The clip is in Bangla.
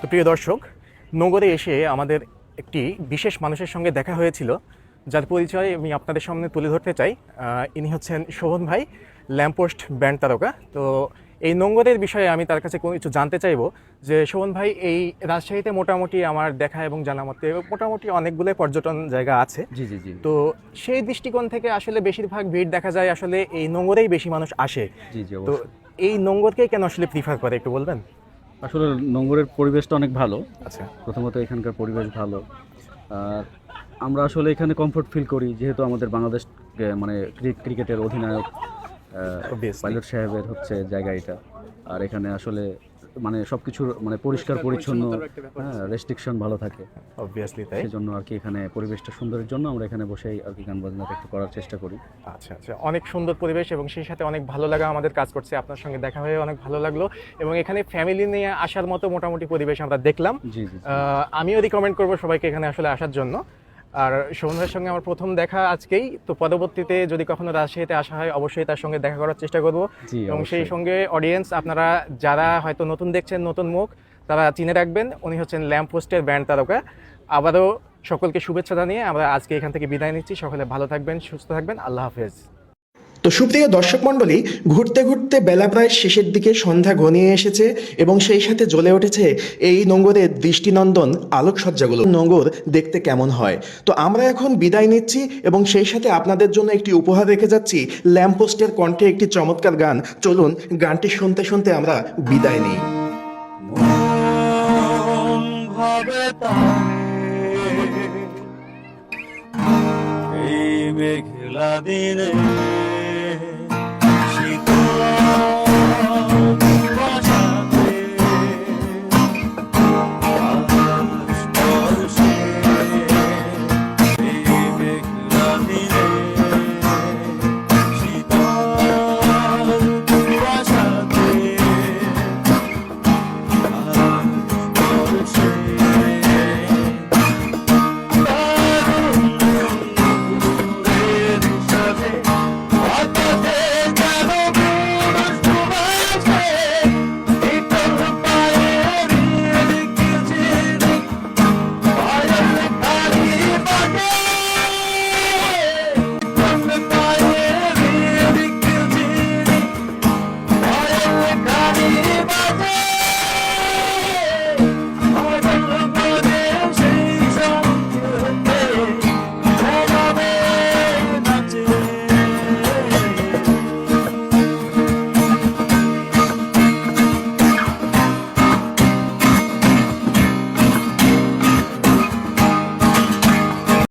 তো প্রিয় দর্শক নগরে এসে আমাদের একটি বিশেষ মানুষের সঙ্গে দেখা হয়েছিল যার পরিচয় আমি আপনাদের সামনে তুলে ধরতে চাই। ইনি হচ্ছেন শোভন ভাই ল্যাম্পোস্ট ব্যান্ড তারকা। তো এই নোংরের বিষয়ে আমি তার কাছে কোনো কিছু জানতে চাইব যে শোভন ভাই এই রাজশাহীতে মোটামুটি আমার দেখা এবং জানা মতে মোটামুটি অনেকগুলো পর্যটন জায়গা আছে। জি জি জি। তো সেই দৃষ্টিকোণ থেকে আসলে বেশিরভাগ ভিড় দেখা যায় আসলে এই নোংরেই বেশি মানুষ আসে। জি জি তো এই নোংরকেই কেন আসলে প্রিফার করে একটু বলবেন? আসলে নোংরের পরিবেশটা অনেক ভালো। আচ্ছা। প্রথমত এখানকার পরিবেশ ভালো। আর আমরা আসলে এখানে কমফোর্ট ফিল করি যেহেতু আমাদের বাংলাদেশ মানে ক্রি- ক্রিকেটের অধিনায়ক. পাইলট সাহেবের হচ্ছে জায়গা এটা। আর এখানে আসলে মানে সব কিছুর মানে পরিষ্কার পরিচ্ছন্ন হ্যাঁ রেস্ট্রিকশন ভালো থাকে। অবভিয়াসলি তাই? সেই জন্য আর কি এখানে পরিবেশটা সুন্দরের জন্য আমরা এখানে বসেই আর কি গান বাজনাটা একটু করার চেষ্টা করি। আচ্ছা আচ্ছা। অনেক সুন্দর পরিবেশ এবং সেই সাথে অনেক ভালো লাগা আমাদের কাজ করছে। আপনার সঙ্গে দেখা হয়ে অনেক ভালো লাগল এবং এখানে ফ্যামিলি নিয়ে আসার মতো মোটামুটি পরিবেশ আমরা দেখলাম। জি জি জি। আমিও রিকমেন্ড করব সবাইকে এখানে আসলে আসার জন্য। আর সৌন্দর্যের সঙ্গে আমার প্রথম দেখা আজকেই তো পরবর্তীতে যদি কখনো রাজশাহীতে আসা হয় অবশ্যই তার সঙ্গে দেখা করার চেষ্টা করব। এবং সেই সঙ্গে অডিয়েন্স আপনারা যারা হয়তো নতুন দেখছেন নতুন মুখ তারা চিনে রাখবেন উনি হচ্ছেন ল্যাম্প পোস্টের ব্যান্ড তারকা। আবারও সকলকে শুভেচ্ছা জানিয়ে আমরা আজকে এখান থেকে বিদায় নিচ্ছি। সকলে ভালো থাকবেন সুস্থ থাকবেন। আল্লাহ হাফেজ। তো সুপ্রিয় দর্শক মণ্ডলী, ঘুরতে ঘুরতে বেলা প্রায় শেষের দিকে সন্ধ্যা ঘনিয়ে এসেছে এবং সেই সাথে জ্বলে উঠেছে এই নোঙ্গরের দৃষ্টিনন্দন আলোকসজ্জাগুলো। নোঙ্গর দেখতে কেমন হয়? তো আমরা এখন বিদায় নিচ্ছি এবং সেই সাথে আপনাদের জন্য একটি উপহার রেখে যাচ্ছি ল্যাম্পপোস্টের কণ্ঠে একটি চমৎকার গান। চলুন গানটি শুনতে শুনতে আমরা বিদায় নিই। মেঘলা দিনে